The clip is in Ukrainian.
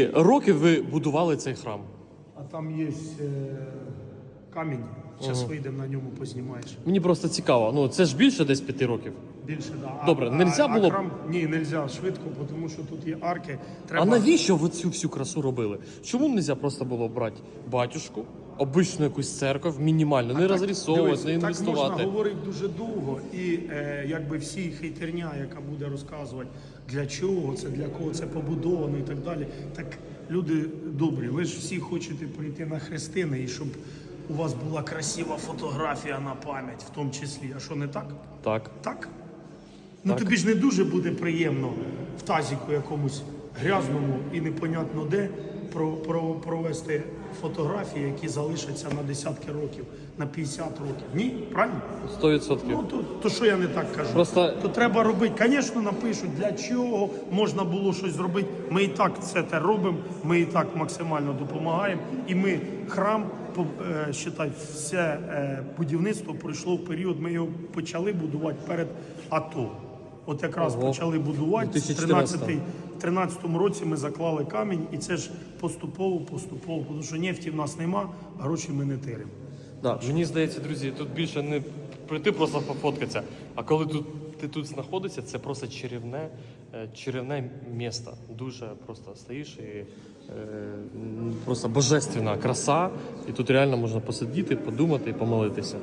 Скільки років ви будували цей храм? А там є е, камінь. Зараз вийдемо на ньому, познімаєш. Мені просто цікаво. Ну це ж більше десь п'яти років. Більше, да. Добре, а, нельзя а, було А храм... Ні, нельзя швидко, тому що тут є арки. Треба... А навіщо ви цю всю красу робили? Чому не можна просто було брати батюшку, обичну якусь церкву, мінімальну, не розрисовувати, не Так можна говорити дуже довго, і е, якби всі хейтерня, яка буде розказувати, для чого це, для кого це побудовано і так далі. Так люди добрі, ви ж всі хочете прийти на хрестини і щоб у вас була красива фотографія на пам'ять, в тому числі. А що не так? Так. Так? Ну тобі ж не дуже буде приємно в тазіку якомусь грязному і непонятно де про, про, провести фотографії, які залишаться на десятки років, на 50 років. Ні, правильно? 100%. Ну то, то що я не так кажу? Просто- То треба робити. Звісно, напишуть, для чого можна було щось зробити. Ми і так це те робимо, ми і так максимально допомагаємо. І ми храм, е, считай, все е, будівництво пройшло в період. Ми його почали будувати перед АТО. От якраз Ого. почали будувати. В 2014. 13 в 13-му році ми заклали камінь, і це ж поступово, поступово, тому що нефті в нас нема, гроші ми не тиримо. Да, мені здається, друзі, тут більше не прийти просто пофоткатися. А коли тут ти тут знаходишся, це просто чарівне, е, чарівне місто. Дуже просто стоїш і е, просто божественна краса. І тут реально можна посидіти, подумати і помолитися.